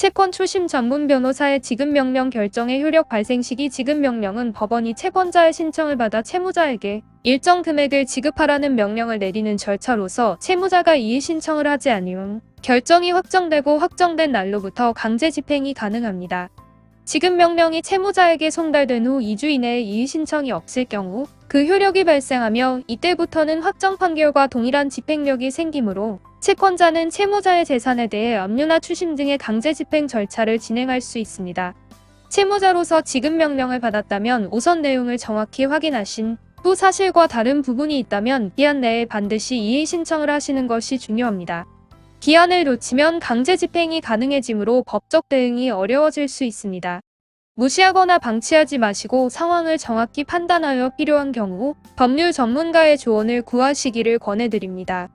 채권 추심 전문 변호사의 지급명령 결정의 효력 발생 시기 지급명령은 법원이 채권자의 신청을 받아 채무자에게 일정 금액을 지급하라는 명령을 내리는 절차로서 채무자가 이의 신청을 하지 않으면 결정이 확정되고 확정된 날로부터 강제 집행이 가능합니다. 지급명령이 채무자에게 송달된 후 2주 이내에 이의 신청이 없을 경우 그 효력이 발생하며 이때부터는 확정 판결과 동일한 집행력이 생기므로 채권자는 채무자의 재산에 대해 압류나 추심 등의 강제 집행 절차를 진행할 수 있습니다. 채무자로서 지급 명령을 받았다면 우선 내용을 정확히 확인하신 후 사실과 다른 부분이 있다면 기한 내에 반드시 이의 신청을 하시는 것이 중요합니다. 기한을 놓치면 강제 집행이 가능해지므로 법적 대응이 어려워질 수 있습니다. 무시하거나 방치하지 마시고 상황을 정확히 판단하여 필요한 경우 법률 전문가의 조언을 구하시기를 권해드립니다.